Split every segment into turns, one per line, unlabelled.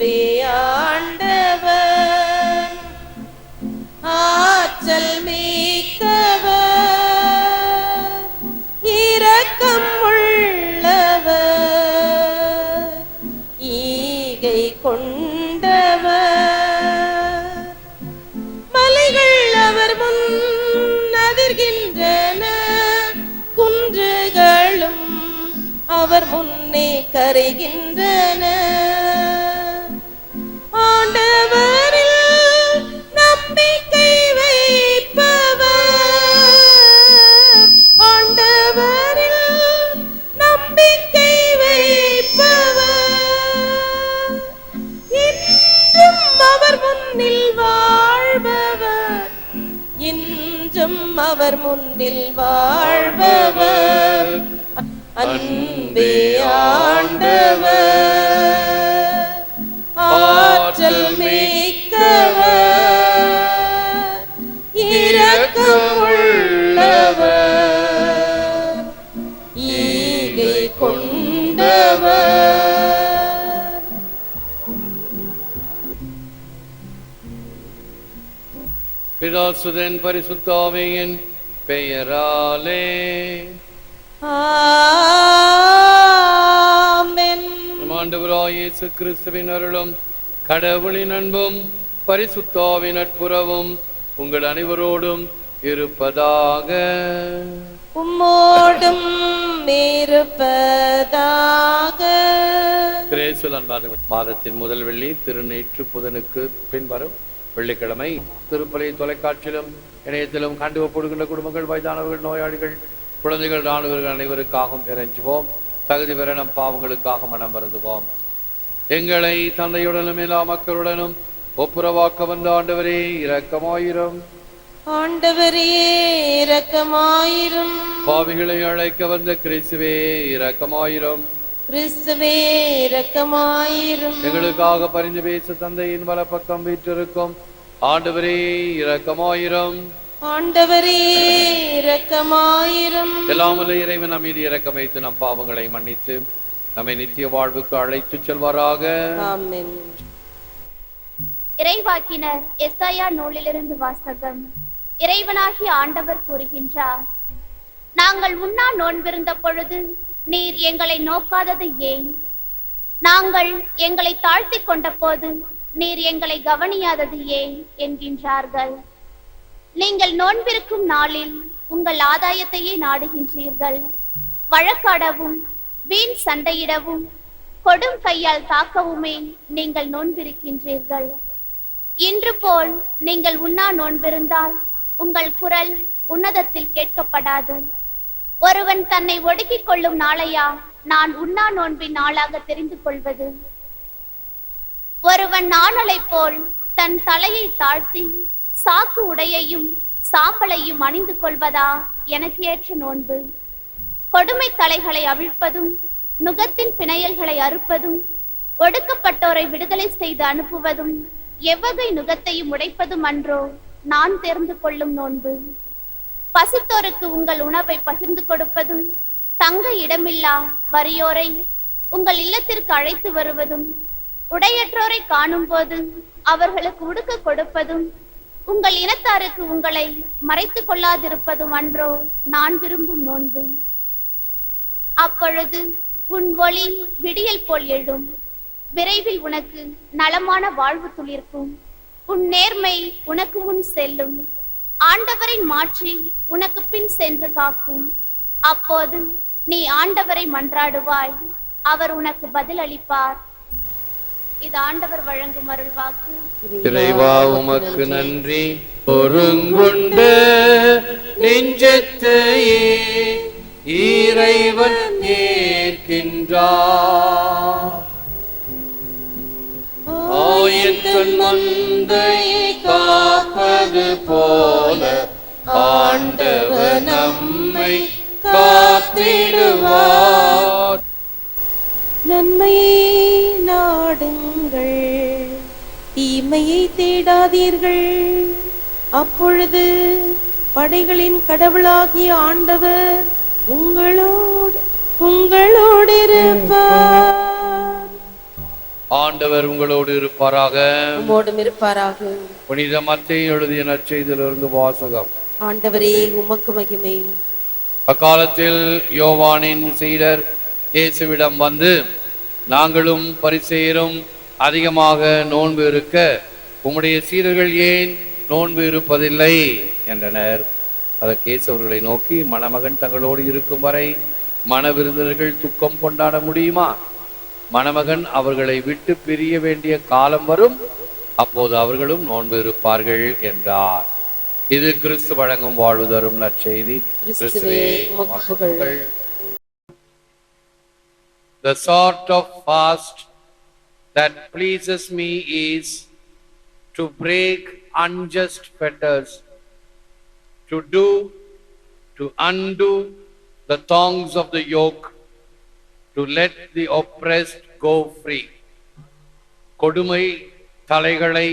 அன்பே ஆண்டவர். ஆற்றல் மிக்கவர். இரக்கம் உள்ளவர். ஈகை கொண்டவர். மலைகள் அவர் முன் அதிர்கின்றன. குன்றுகளும் அவர் முன்னே கரைகின்றன. அவர் முன்னில் வாழ்பவர். அன்பே ஆண்டவர். ஆற்றல் மிக்கவர். இரக்கம் உள்ளவர் ஈகை கொண்டவர்.
பிதாசுதன் பரிசுத்தாவியின் பெயராலே.
ஆமென்.
நம் ஆண்டவராய் இயேசு கிறிஸ்துவின் அருளும் கடவுளின் அன்பும் பரிசுத்தாவின் நட்புறவும் உங்கள் அனைவரோடும் இருப்பதாக.
உம்மோடும் இருப்பதாக.
கிரேசுல் அன்பான மாதத்தின் முதல் வெள்ளி திருநீற்று புதனுக்கு பின்வரும் வெள்ளிக்கிழமை திருப்பலை தொலைக்காட்சியிலும் இணையத்திலும் கண்டு ஒப்படுகின்ற குடும்பங்கள் வயதானவர்கள் நோயாளிகள் குழந்தைகள் ராணுவர்கள் அனைவருக்காகவும் இறைஞ்சுவோம். தகுதி பெற நம் பாவங்களுக்காக மனம் வருந்துவோம். எங்களை தந்தையுடனும் எல்லா மக்களுடனும் ஒப்புரவாக்க வந்த ஆண்டவரே இரக்கமாயிரும்.
ஆண்டவரே இரக்கமாயிரும்.
பாவிகளை அழைக்க வந்த கிறிஸ்துவே இரக்கமாயிரும்.
கிறிஸ்துவே இரக்கமாயிரும்.
எங்களுக்காக பரிந்து பேச தந்தையின் வலப்பக்கம் வீற்றிருக்கும் ஆண்டவரே இரக்கமாயிரும்.
ஆண்டவரே இரக்கமாயிரும்.
எல்லாம் வல்ல இறைவன் நம் மீது இரக்கம் வைத்து நம் பாவங்களை மன்னித்து நம்மை நித்திய வாழ்வுக்கு அழைத்து செல்வாராக.
ஆமென்.
இறைவாக்கினர் எஸ்ஐயா நூலிலிருந்து வாசகம். இறைவனாகிய ஆண்டவர் கூறுகின்றார் நாங்கள் உண்ணா நோன்பிருந்த பொழுது நீர் எங்களை நோக்காதது ஏன்? நாங்கள் எங்களை தாழ்த்திக் கொண்ட போது நீர் எங்களை கவனியாதது ஏன்? என்கின்றார்கள். நீங்கள் நோன்பிருக்கும் நாளில் உங்கள் ஆதாயத்தையே நாடுகின்றீர்கள். வழக்காடவும் வீண் சண்டையிடவும் கொடும் கையால் தாக்கவுமே நீங்கள் நோன்பிருக்கின்றீர்கள். இன்று போல் நீங்கள் உண்ணா நோன்பிருந்தால் உங்கள் குரல் உன்னதத்தில் கேட்கப்படாது. ஒருவன் தன்னை ஒடுக்கிக் கொள்ளும் நாளையா நான் உண்ணா நோன்பின் நாளாக தெரிந்து கொள்வது? ஒருவன் நாணலைப் போல் தன் தலையை தாழ்த்தி சாக்கு உடையையும் சாம்பலையும் அணிந்து கொள்வதா எனக்கு ஏற்ற நோன்பு? கொடுமை தலைகளை அவிழ்ப்பதும் நுகத்தின் பிணையல்களை அறுப்பதும் ஒடுக்கப்பட்டோரை விடுதலை செய்து அனுப்புவதும் எவ்வகை நுகத்தையும் உடைப்பதும் அன்றோ நான் தெரிந்து கொள்ளும் நோன்பு. பசித்தோருக்கு உங்கள் உணவை பகிர்ந்து கொடுப்பதும் தங்க இடமில்லா வறியோரை உங்கள் இல்லத்திற்கு அழைத்து வருவதும் உடையற்றோரை காணும் போது அவர்களுக்கு உடுக்க கொடுப்பதும் உங்கள் இனத்தாருக்கு உங்களை மறைத்துக் கொள்ளாதிருப்பதும் அன்றோ நான் விரும்பும் நோன்பு. அப்பொழுது உன் ஒளி விடியல் போல் எழும். விரைவில் உனக்கு நலமான வாழ்வு துளிர்க்கும். உன் நேர்மை உனக்கு முன் செல்லும். ஆண்டவரின் மாற்றி உனக்கு பின் சென்று காக்கும். அப்போது நீ ஆண்டவரை மன்றாடுவாய். அவர் உனக்கு பதில் அளிப்பார் இது ஆண்டவர் வழங்கும் அருள் வாக்கு.
இறைவா உமக்கு நன்றி. ஒருங்குண்டு நெஞ்சத்தையே இறைவன் ஏற்கின்றார். ஆயத்தன் மந்தையை காப்பது போல ஆண்டவர் நம்மை
காத்தே தீமையை தேடாதீர்கள். அப்பொழுது படைகளின் கடவுளாகிய ஆண்டவர் உங்களோடு உங்களோடு இருப்பார்.
ஆண்டவர் உங்களோடு இருப்பாராக.
உம்மோடும் இருப்பாராக.
புனித மத்திய எழுதிய நற்செய்தியிலிருந்து வாசகம்.
ஆண்டவரே உமக்கு மகிமை.
அக்காலத்தில் யோவானின் சீடர் இயேசுவிடம் வந்து நாங்களும் பரிசேயரும் அதிகமாக நோன்பு இருக்க உம்முடைய சீடர்கள் ஏன் நோன்பு இருப்பதில்லை? என்றனர். அதற்கு அவர்களை நோக்கி மணமகன் தங்களோடு இருக்கும் வரை மணவிருந்தினர்கள் துக்கம் கொண்டாட முடியுமா? மணமகன் அவர்களை விட்டு பிரிய வேண்டிய காலம் வரும் அப்போது அவர்களும் நோன்பு இருப்பார்கள் என்றார். இது கிறிஸ்து வழங்கும் வாழ்வு தரும் நற்செய்தி The sort of fast that pleases me is to break unjust fetters, to do, to undo the thongs of the yoke, to let the oppressed go free. கொடுமை தலைகளை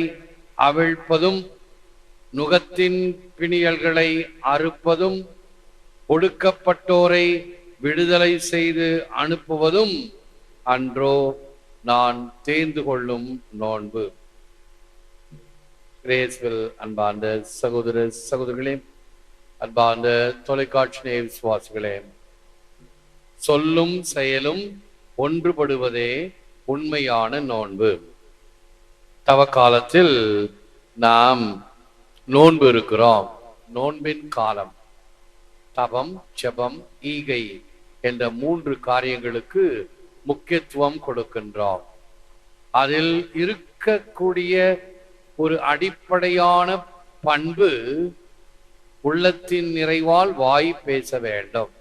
அவிழ்ப்பதும் நுகத்தின் பிணியல்களை அறுப்பதும் ஒடுக்கப்பட்டோரை விடுதலை செய்து அனுப்புவதும் அன்றோ நான் தேர்ந்து கொள்ளும் நோன்பு. கிரேஸ்வில் அன்பார்ந்த சகோதர சகோதரிகளே அன்பார்ந்த தொலைக்காட்சி நேய விசுவாசிகளே சொல்லும் செயலும் ஒன்றுபடுவதே உண்மையான நோன்பு. தவ காலத்தில் நாம் நோன்பு இருக்கிறோம். நோன்பின் காலம். தபம் ஜெபம் ஈகை என்ற மூன்று காரியங்களுக்கு முக்கியத்துவம் கொடுக்கின்றோம் அதில் இருக்கக்கூடிய ஒரு அடிப்படையான பண்பு உள்ளத்தின் நிறைவால் வாய் பேச வேண்டும்.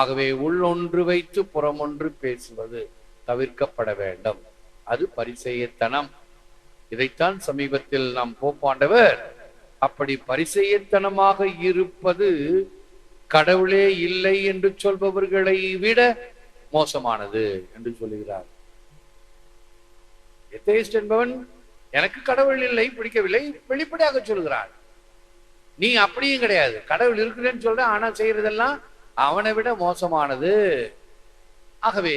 ஆகவே உள்ளொன்று வைத்து புறமொன்று பேசுவது தவிர்க்கப்பட வேண்டும். அது பரிசெயத்தனம். இதைத்தான் சமீபத்தில் நாம் போப்பாண்டவர் அப்படி பரிசெயத்தனமாக இருப்பது கடவுளே இல்லை என்று சொல்பவர்களை விட மோசமானது என்று சொல்லுகிறார். எத்தேஸ்ட் என்பவன் எனக்கு கடவுள் இல்லை பிடிக்கவில்லை வெளிப்படையாக சொல்கிறார் நீ அப்படியும் கிடையாது கடவுள் இருக்கிறேன்னு சொல்ற ஆனா செய்யறதெல்லாம் அவனை விட மோசமானது. ஆகவே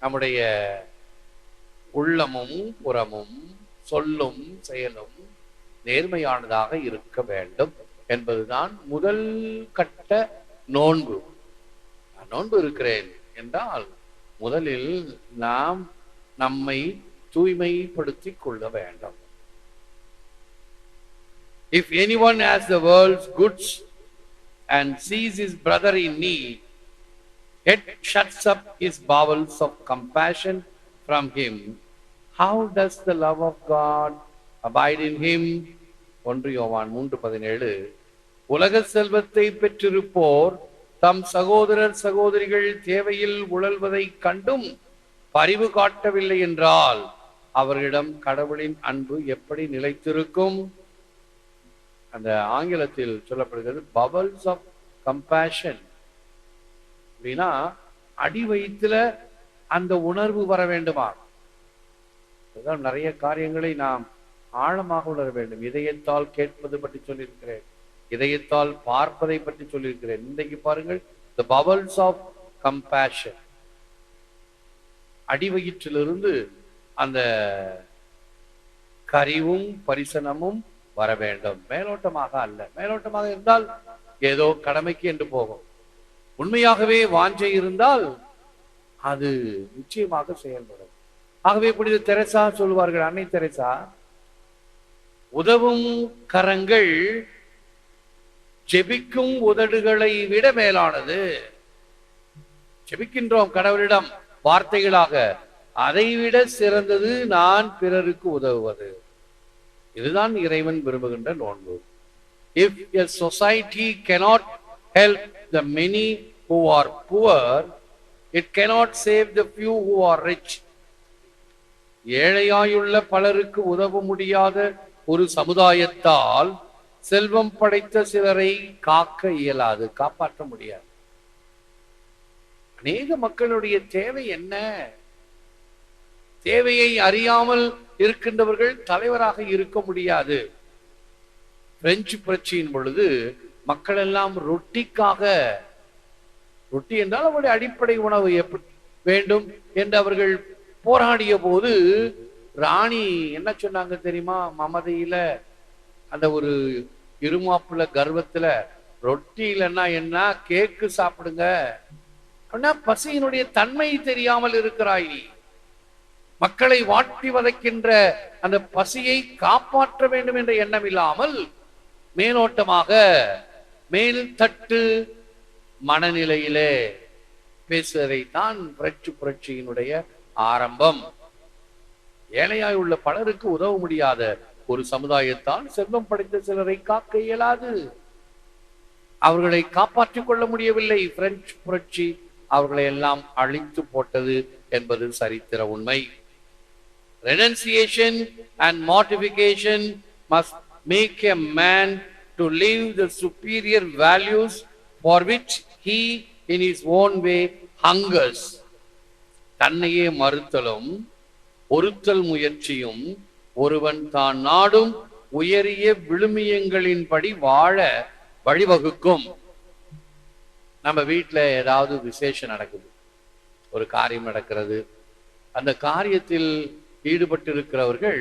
நம்முடைய உள்ளமும் புறமும் சொல்லும் செயலும் நேர்மையானதாக இருக்க வேண்டும் என்பதுதான் முதல் கட்ட நோன்பு. நோன்பு இருக்கிறேன் என்றால் முதலில் நாம் நம்மை தூய்மைப்படுத்திக் கொள்ள வேண்டும் if any one has the world's goods and sees his brother in need yet shuts up his bowels of compassion from him, how does the love of God abide in him? ஒன்று யோவான் மூன்று பதினேழு உலக செல்வத்தை பெற்றிருப்போர் தம் சகோதரர் சகோதரிகள் தேவையில் உழல்வதை கண்டும் பரிவு காட்டவில்லை என்றால் அவர்களிடம் கடவுளின் அன்பு எப்படி நிலைத்திருக்கும்? அந்த ஆங்கிலத்தில் சொல்லப்படுகிறது பபல்ஸ் ஆஃப் கம்பேஷன் அப்படின்னா அடி வயிற்றுல அந்த உணர்வு வர வேண்டுமா அதுதான் நிறைய காரியங்களை நாம் ஆழமாக உணர வேண்டும். இதயத்தால் கேட்பது பற்றி சொல்லியிருக்கிறேன். இதயத்தால் பார்ப்பதை பற்றி சொல்லியிருக்கிறேன். இன்றைக்கு பாருங்கள் த பவல்ஸ் ஆஃப் கம்பேஷன் அடிவயிற்றிலிருந்து அந்த கரிவும் பரிசனமும் வர வேண்டும். மேலோட்டமாக அல்ல. மேலோட்டமாக இருந்தால் ஏதோ கடமைக்கு என்று போகும். உண்மையாகவே வாஞ்சை இருந்தால் அது நிச்சயமாக செயல்படும். ஆகவே புனித தெரசா சொல்வார்கள் அன்னை தெரசா உதவும் கரங்கள் ஜெபிக்கும் உதடுகளை விட மேலானது. ஜெபிக்கின்றோம் கடவுளிடம் வார்த்தைகளாக அதைவிட சிறந்தது நான் பிறருக்கு உதவுவது. இதுதான் இறைவன் விரும்புகின்ற நோன்பு. If a society cannot help the many who are poor it cannot save the few who are rich ஏழையாயுள்ள பலருக்கு உதவ முடியாத ஒரு சமுதாயத்தால் செல்வம் படைத்த சிலரை காக்க இயலாது காப்பாற்ற முடியாது. அநேக மக்களுடைய தேவை என்ன? தேவையை அறியாமல் இருக்கின்றவர்கள் தலைவராக இருக்க முடியாது. பிரெஞ்சு புரட்சியின் பொழுது மக்கள் எல்லாம் ரொட்டிக்காக ரொட்டி என்றால் அவருடைய அடிப்படை உணவு எப்படி வேண்டும் என்று அவர்கள் போராடிய போது ராணி என்ன சொன்னாங்க தெரியுமா? மமதையில அந்த ஒரு இருமாப்புல கர்வத்துல ரொட்டி இல்லைன்னா என்ன? கேக்கு சாப்பிடுங்க. அப்படின்னா பசியினுடைய தன்மை தெரியாமல் இருக்கிறாய் நீ. மக்களை வாட்டி வதைக்கின்ற அந்த பசியை காப்பாற்ற வேண்டும் என்ற எண்ணம் இல்லாமல் மேலோட்டமாக மேல் தட்டு மனநிலையிலே பேசுவதைத்தான் புரட்சி புரட்சியினுடைய ஆரம்பம். ஏழையாய் உள்ள பலருக்கு உதவ முடியாத ஒரு சமுதாயத்தால் செல்வம் படைத்த சிலரை காக்க இயலாது. அவர்களை காப்பாற்றிக் கொள்ள முடியவில்லை. பிரெஞ்சு புரட்சி அவர்களை எல்லாம் அழித்து போட்டது என்பது சரித்திர உண்மை. Renunciation and mortification must make a man to leave the superior values for which he in his own way hungers தன்னையே மறுத்தலும் ஒருத்தல் முயற்சியும் ஒருவன் தான் நாடும் உயரிய விழுமியங்களின்படி வாழ வழிவகுக்கும். நம்ம வீட்டில் ஏதாவது விசேஷம் நடக்குது. ஒரு காரியம் நடக்கிறது. அந்த காரியத்தில் ஈடுபட்டிருக்கிறவர்கள்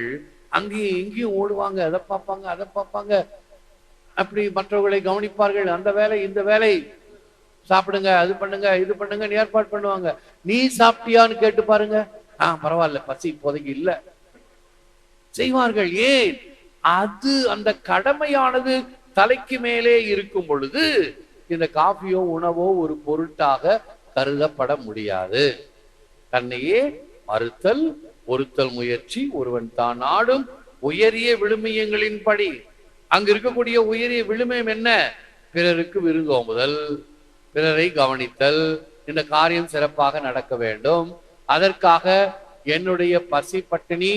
அங்கேயும் இங்கேயும் ஓடுவாங்க. அதை பார்ப்பாங்க அதை பார்ப்பாங்க. அப்படி மற்றவர்களை கவனிப்பார்கள். அந்த வேலை இந்த வேலை. சாப்பிடுங்க அது பண்ணுங்க இது பண்ணுங்க ஏற்பாடு பண்ணுவாங்க. நீ சாப்பிட்டியான்னு கேட்டு பாருங்க. ஆ பரவாயில்ல. பசி இப்போதைக்கு இல்லை. செய்வார்கள் ஏன்? அது அந்த கடமையானது தலைக்கு மேலே இருக்கும் பொழுது இந்த காஃபியோ உணவோ ஒரு பொருட்டாக கருதப்பட முடியாது. தன்னையே மறுத்தல் ஒருத்தல் முயற்சி ஒருவன் தான் நாடும் உயரிய விழுமியங்களின்படி. அங்க இருக்கக்கூடிய உயரிய விழுமியம் என்ன? பிறருக்கு விருந்தோம்புதல் பிறரை கவனித்தல் இந்த காரியம் சிறப்பாக நடக்க வேண்டும். அதற்காக என்னுடைய பசி பட்டினி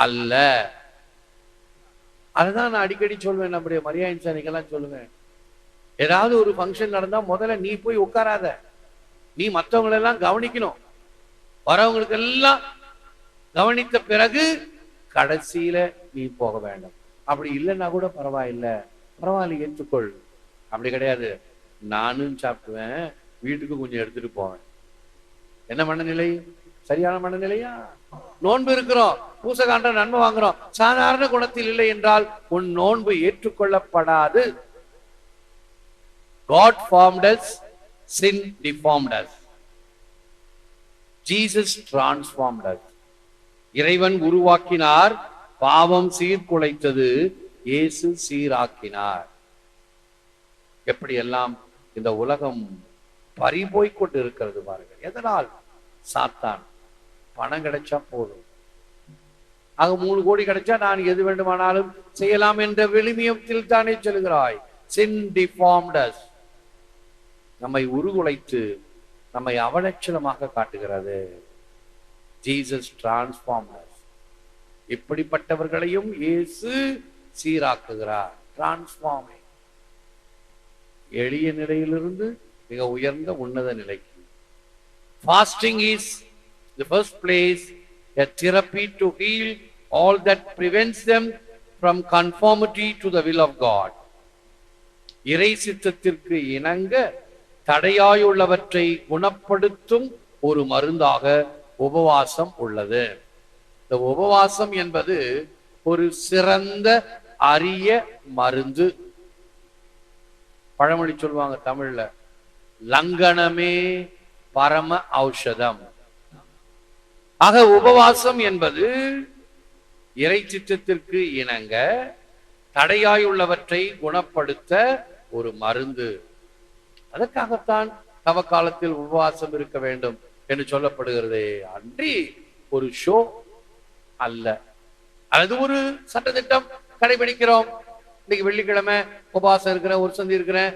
அல்ல. அதுதான் நான் அடிக்கடி சொல்வேன் நம்முடைய மரியாதை சாணிக்கெல்லாம் சொல்லுவேன் ஏதாவது ஒரு ஃபங்க்ஷன் நடந்தா முதல்ல நீ போய் உட்காராத. நீ மற்றவங்களெல்லாம் கவனிக்கணும். வரவங்களுக்கு எல்லாம் கவனித்த பிறகு கடைசியில நீ போக வேண்டும். அப்படி இல்லைன்னா கூட பரவாயில்ல. பரவாயில்ல ஏற்றுக்கொள். அப்படி கிடையாது. நானும் சாப்பிடுவேன் வீட்டுக்கு கொஞ்சம் எடுத்துட்டு போவேன். என்ன மனநிலை? சரியான மனநிலையா? நோன்பு இருக்கிறோம் பூசகாண்ட நன்மை வாங்குறோம். சாதாரண குணத்தில் இல்லை என்றால் உன் நோன்பு ஏற்றுக்கொள்ளப்படாது. காட் ஃபார்ம்டஸ் சின் டிஃபார்ம்டஸ் ஜீசஸ் டிரான்ஸ்ஃபார்ம்டஸ் இறைவன் உருவாக்கினார் பாவம் சீர்குலைத்தது இயேசு சீராக்கினார். எப்படியெல்லாம் இந்த உலகம் பறிபோய்க் கொண்டு இருக்கிறது பாருங்கள். எதனால்? சாத்தான். பணம் கிடைச்சா போதும். ஆக மூணு கோடி கிடைச்சா நான் எது வேண்டுமானாலும் செய்யலாம் என்ற விழுமியத்தில் தானே செல்கிறாய். சின் டிஃபார்ம்டஸ் நம்மை உருகுலைத்து நம்மை அவலட்சணமாக காட்டுகிறது. ஜீசஸ் டிரான்ஸ்பார்மர்ஸ் இப்படிப்பட்டவர்களையும் இயேசு சீராக்குகிறார். டிரான்ஸ்பார்மிங் எளிய நிலையிலிருந்து மிக உயர்ந்த உன்னத நிலைக்கு. Fasting is the first place, a therapy to heal all that prevents them from conformity to the will of God. இறை சித்தத்திற்கு இணங்க தடையாயுள்ளவற்றை குணப்படுத்தும் ஒரு மருந்தாக உபவாசம் உள்ளது. இந்த உபவாசம் என்பது ஒரு சிறந்த அரிய மருந்து. பழமொழி சொல்லுவாங்க தமிழ்ல லங்கனமே பரம ஔஷதம். ஆக உபவாசம் என்பது இறை சித்தத்திற்கு இணங்க தடையாயுள்ளவற்றை குணப்படுத்த ஒரு மருந்து. அதற்காகத்தான் தவ காலத்தில் உபவாசம் இருக்க வேண்டும் என்று சொல்லப்படுகிறதே அன்றி ஒரு ஷோ அல்ல. அது ஒரு சட்டத்திட்டம் கடைபிடிக்கிறோம். இன்னைக்கு வெள்ளிக்கிழமை உபவாசம் இருக்கிறேன் ஒரு சந்தி இருக்கிறேன்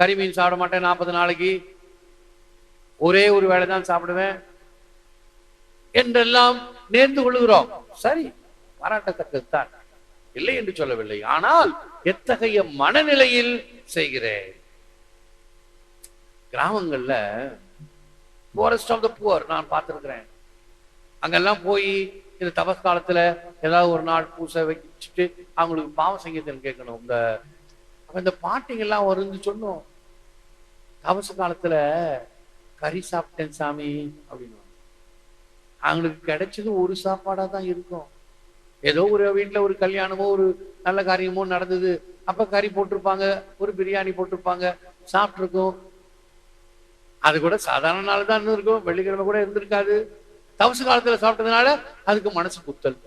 கறிமீன் சாப்பிட மாட்டேன் நாற்பது நாளைக்கு. ஒரே ஒரு வேலை தான் சாப்பிடுவேன். என்றெல்லாம் நேர்ந்து கொள்கிறோம். சரி பாராட்டத்தக்கதுதான் இல்லை என்று சொல்லவில்லை. ஆனால் எத்தகைய மனநிலையில் செய்கிறேன்? கிராமங்கள்ல போரஸ்ட் ஆஃப் த புவர் நான் பார்த்திருக்கிறேன். அங்கெல்லாம் போய் இந்த தபஸ் காலத்துல ஏதாவது ஒரு நாள் பூசை வச்சுட்டு அவங்களுக்கு பாவ சங்கீதம் கேட்கணும். இந்த அப்ப இந்த பாட்டிங்க எல்லாம் வருந்து சொன்னோம். தபசு காலத்துல கறி சாப்பிட்டேன் சாமி அப்படின்னு. அவங்களுக்கு கிடைச்சது ஒரு சாப்பாடாக தான் இருக்கும். ஏதோ ஒரு வீட்டுல ஒரு கல்யாணமோ ஒரு நல்ல காரியமோ நடந்தது. அப்ப கறி போட்டிருப்பாங்க ஒரு பிரியாணி போட்டிருப்பாங்க சாப்பிட்ருக்கோம் அது கூட சாதாரண நாள் தான் இருந்திருக்கும் வெள்ளிக்கிழமை கூட இருந்திருக்காது. தவசு காலத்துல சாப்பிட்டதுனால அதுக்கு மனசு குத்தல்.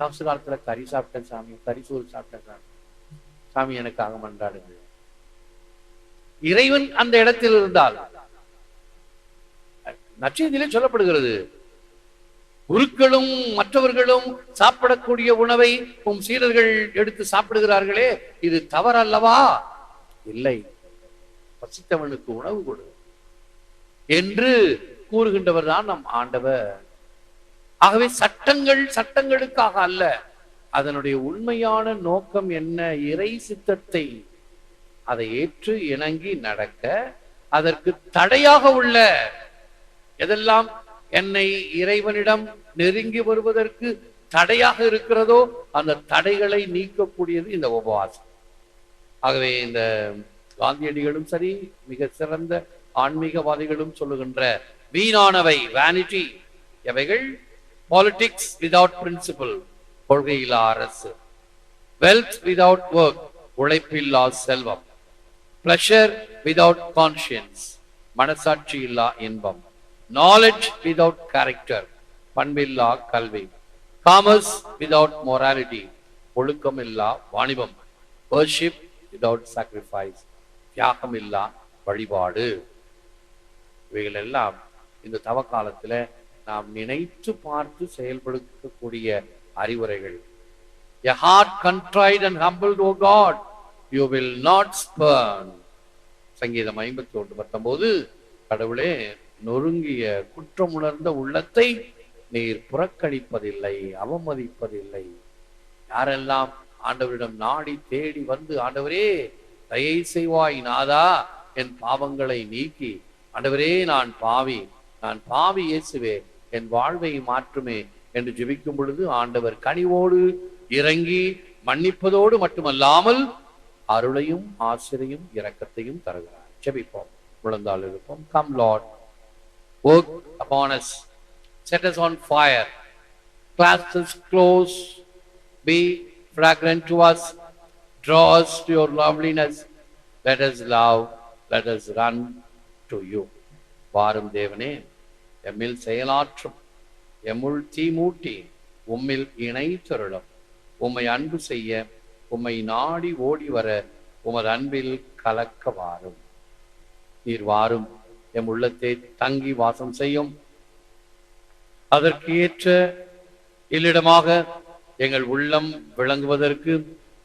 தவசு காலத்துல கறி சாப்பிட்டேன் சாமி கறி சோறு சாப்பிட்டேன் சாமி. சாமி எனக்காக மன்றாடுங்க. இறைவன் அந்த இடத்தில் இருந்தால் நச்செய்தியிலே சொல்லப்படுகிறது குருக்களும் மற்றவர்களும் சாப்பிடக்கூடிய உணவை உம் சீரர்கள் எடுத்து சாப்பிடுகிறார்களே இது தவறல்லவா? இல்லை. பசித்தவனுக்கு உணவு கொடு என்று கூறுகின்றவர் தான் நம் ஆண்டவர். ஆகவே சட்டங்கள் சட்டங்களுக்காக அல்ல அதனுடைய உண்மையான நோக்கம் என்ன? இறை சித்தத்தை. அதை ஏற்று இணங்கி நடக்க அதற்கு தடையாக உள்ள எதெல்லாம் என்னை இறைவனிடம் நெருங்கி வருவதற்கு தடையாக இருக்கிறதோ அந்த தடைகளை நீக்கக்கூடியது இந்த உபவாசம். ஆகவே இந்த காந்தியடிகளும் சரி மிக சிறந்த ஆன்மீகவாதிகளும் சொல்லுகின்ற வீணானவை வேனிட்டி எவைகள்? பாலிடிக்ஸ் விதவுட் பிரின்சிபல் கொள்கையில்லா அரசு. வெல்த் விதவுட் ஒர்க் உழைப்பில்லா செல்வம். பிளஷர் விதவுட் கான்சியன்ஸ் மனசாட்சி இல்லா இன்பம். நாலேஜ் விதவுட் கேரக்டர் பண்பில்லா கல்வி. காமர்ஸ் விதவுட் மொராலிட்டி ஒழுக்கம் இல்லா வாணிபம். வர்ஷிப் விதவுட் சாக்ரிஃபைஸ் தியாகம் இல்லா வழிபாடு. இவைகள் எல்லாம் இந்த தவ காலத்துல நாம் நினைத்து பார்த்து செயல்படுத்தக்கூடிய அறிவுரைகள். A heart contrite and humbled, O God, you will not spurn. சங்கீதம் ஐம்பத்தி ஒன்று பத்தொன்பது கடவுளே நொறுங்கிய குற்றமுணர்ந்த உள்ளத்தை நீர் புறக்கணிப்பதில்லை அவமதிப்பதில்லை. யாரெல்லாம் ஆண்டவரிடம் நாடி தேடி வந்து ஆண்டவரே தயை செய்வாய் நாதா என் பாவங்களை நீக்கி. ஆண்டவரே நான் பாவி நான் பாவி இயேசுவே என் வாழ்வை மாற்றுமே என்று ஜெபிக்கும் பொழுது ஆண்டவர் கனிவோடு இறங்கி மன்னிப்பதோடு மட்டுமல்லாமல் அருளையும் ஆசிரியும் இரக்கத்தையும் தருகிறார். ஜெபிப்போம். முழந்தால் இருப்போம் come lord work upon us set us on fire clasp us close be fragrant to us draw us to your loveliness let us love let us run to you வாரும் தேவனே எம்மில் செயலாற்றும் எம்முள் தீமூட்டி உம்மில் இணைத்தருளும் உம்மை அன்பு செய்ய உம்மை நாடி ஓடி வர உமது அன்பில் கலக்க வாரும் நீர் வாரும் எம் உள்ளத்தை தங்கி வாசம் செய்யும். அதற்கு ஏற்ற இல்லிடமாக எங்கள் உள்ளம் விளங்குவதற்கு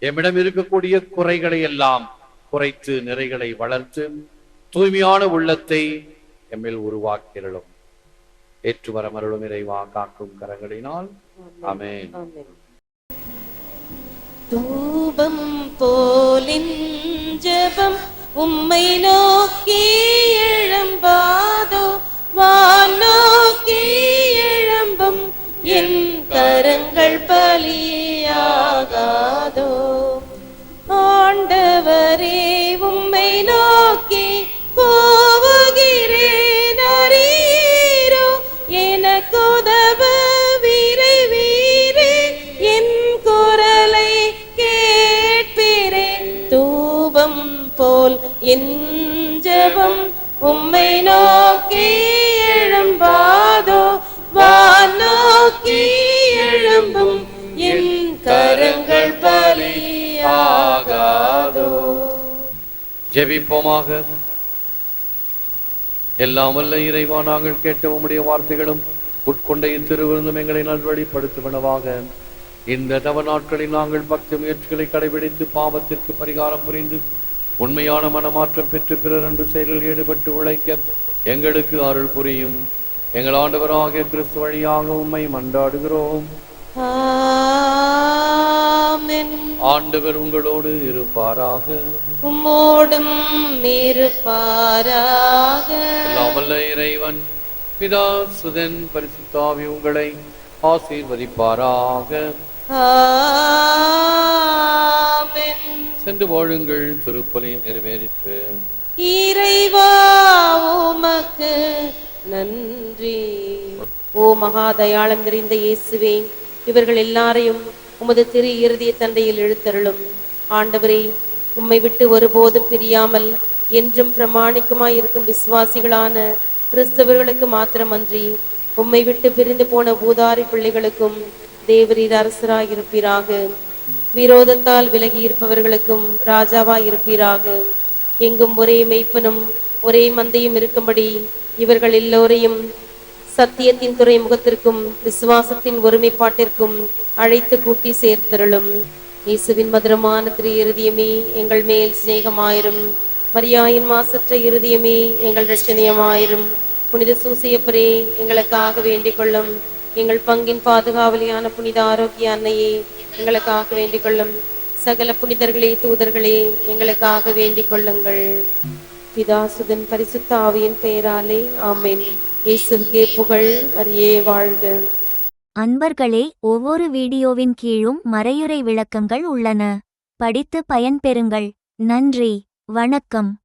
எம்மிடம் இருக்கக்கூடிய குறைகளை எல்லாம் குறைத்து நிறைகளை வளர்த்து தூய்மையான உள்ளத்தை எம்மில் உருவாக்கிரலும். ஏற்று வரமருளும் இறைவா காக்கும் கரங்களினால். ஆமென்.
தூபம் போலின் ஜெபம் உம்மை நோக்கி எழும்பாதோ வான் நோக்கி எழும்பும் என் கரங்கள் பலியாகாதோ. ஆண்டவரே உம்மை நோக்கி கோவுகிறேன் போல் என் உம்மை நோக்கி எழும்பாதோ வான் நோக்கி எழும்பும் என் கரங்கள் பலியாகாதோ.
ஜெபிப்போமாக. எல்லாம் வல்ல இறைவா நாங்கள் கேட்ட உம்முடைய வார்த்தைகளும் உட்கொண்ட இத்திருவிருந்தும் எங்களை நல்வழிப்படுத்துவனவாக. இந்த தவ நாட்களில் நாங்கள் பக்தி முயற்சிகளை கடைபிடித்து பாவத்திற்கு பரிகாரம் புரிந்து உண்மையான மனமாற்றம் பெற்று பிறர் அன்பு செயலில் ஈடுபட்டு உழைக்க எங்களுக்கு அருள் புரியும். எங்கள் ஆண்டவராகிய கிறிஸ்து வழியாக உம்மை மன்றாடுகிறோம்.
ஆமென்.
ஆண்டவர் உங்களோடு இருப்பாராக.
உம்மோடும் இருப்பாராக.
எல்லாம் வல்ல இறைவன் பிதா சுதன் பரிசுத்தாவி உங்களை ஆசீர்வதிப்பாராக.
ஆமென்
சென்று வாழுங்கள் திருப்பலி நிறைவேறிற்று.
இறைவா உமக்கு நன்றி. ஓ மகா தயாளம் நிறைந்த இயேசுவே இவர்கள் எல்லாரையும் உமது திரு இறுதிய தந்தையில் எழுத்தருளும். ஆண்டவரே உம்மை விட்டு ஒருபோதும் பிரியாமல் என்றும் பிரமாணிக்குமாய் இருக்கும் விசுவாசிகளான கிறிஸ்தவர்களுக்கு மாத்திரமன்றி உம்மை விட்டு பிரிந்து போன பூதாரி பிள்ளைகளுக்கும் தேவரீர் அரசராய் விரோதத்தால் விலகி இருப்பவர்களுக்கும் ராஜாவாய் இருப்பீராக எங்கும் ஒரே மெய்ப்பனும் ஒரே மந்தையும் இருக்கும்படி இவர்கள் எல்லோரையும் சத்தியத்தின் துறைமுகத்திற்கும் விசுவாசத்தின் ஒருமைப்பாட்டிற்கும் அழைத்து கூட்டி சேர்த்தருளும். இயேசுவின் மதுரமான திரு இருதயமே எங்கள் மேல் சிநேகமாயிரும். மரியாயின் மாசற்ற இருதயமே எங்கள் ரட்சணியமாயிரும் புனித சூசையப்பரே எங்களுக்காக வேண்டிக் கொள்ளும். எங்கள் பங்கின் பாதுகாவலியான புனித ஆரோக்கிய அன்னையே எங்களுக்காக வேண்டிக் கொள்ளும் சகல புனிதர்களே தூதர்களே எங்களுக்காக வேண்டிக் கொள்ளுங்கள் பிதாசுதன் பரிசுத்த ஆவியின் பெயராலே ஆமேன். இயேசுக்கே புகழ் மரியே வாழ்க.
அன்பர்களே ஒவ்வொரு வீடியோவின் கீழும் மறையுறை விளக்கங்கள் உள்ளன. படித்து பயன்பெறுங்கள். நன்றி. வணக்கம்.